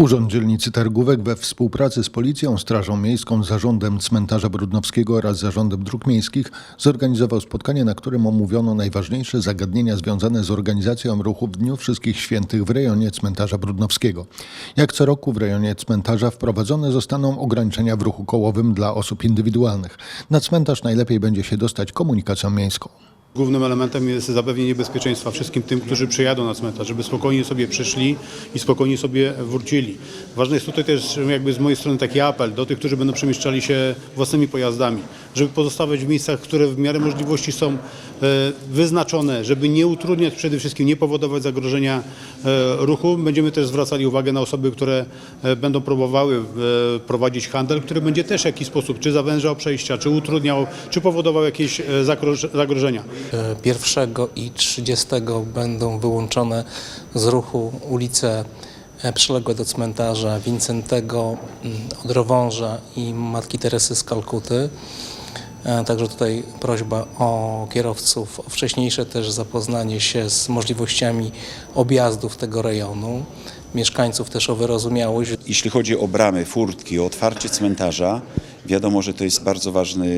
Urząd Dzielnicy Targówek we współpracy z Policją, Strażą Miejską, Zarządem Cmentarza Brudnowskiego oraz Zarządem Dróg Miejskich zorganizował spotkanie, na którym omówiono najważniejsze zagadnienia związane z organizacją ruchu w Dniu Wszystkich Świętych w rejonie Cmentarza Brudnowskiego. Jak co roku w rejonie cmentarza wprowadzone zostaną ograniczenia w ruchu kołowym dla osób indywidualnych. Na cmentarz najlepiej będzie się dostać komunikacją miejską. Głównym elementem jest zapewnienie bezpieczeństwa wszystkim tym, którzy przyjadą na cmentarz, żeby spokojnie sobie przyszli i spokojnie sobie wrócili. Ważny jest tutaj też jakby z mojej strony taki apel do tych, którzy będą przemieszczali się własnymi pojazdami, żeby pozostawać w miejscach, które w miarę możliwości są e, wyznaczone, żeby nie utrudniać przede wszystkim, nie powodować zagrożenia e, ruchu. Będziemy też zwracali uwagę na osoby, które e, będą próbowały prowadzić handel, który będzie też w jakiś sposób czy zawężał przejścia, czy utrudniał, czy powodował jakieś zagroż- zagrożenia. 1 i 30 będą wyłączone z ruchu ulice przyległe do cmentarza Wincentego, mm, Odrowąża i Matki Teresy z Kalkuty. E, Także tutaj prośba o kierowców o wcześniejsze też zapoznanie się z możliwościami objazdów tego rejonu. Mieszkańców też o wyrozumiałość, Jeśli chodzi o bramy, furtki, o otwarcie cmentarza, wiadomo, że to jest bardzo ważny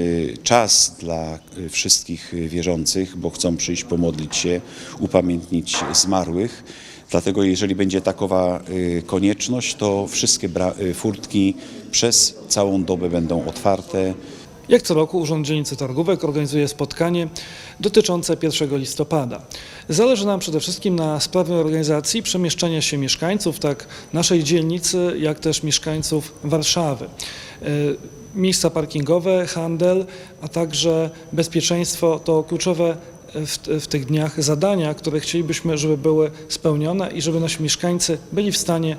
czas dla y, wszystkich wierzących, bo chcą przyjść, pomodlić się, upamiętnić zmarłych. Dlatego jeżeli będzie takowa y, konieczność, to wszystkie furtki przez całą dobę będą otwarte. Jak co roku Urząd Dzielnicy Targówek organizuje spotkanie dotyczące 1 listopada. Zależy nam przede wszystkim na sprawnej organizacji przemieszczania się mieszkańców, tak naszej dzielnicy, jak też mieszkańców Warszawy. E, Miejsca parkingowe, handel, a także bezpieczeństwo to kluczowe w, w tych dniach zadania, które chcielibyśmy, żeby były spełnione i żeby nasi mieszkańcy byli w stanie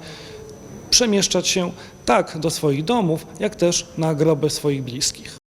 przemieszczać się tak do swoich domów, jak też na groby swoich bliskich.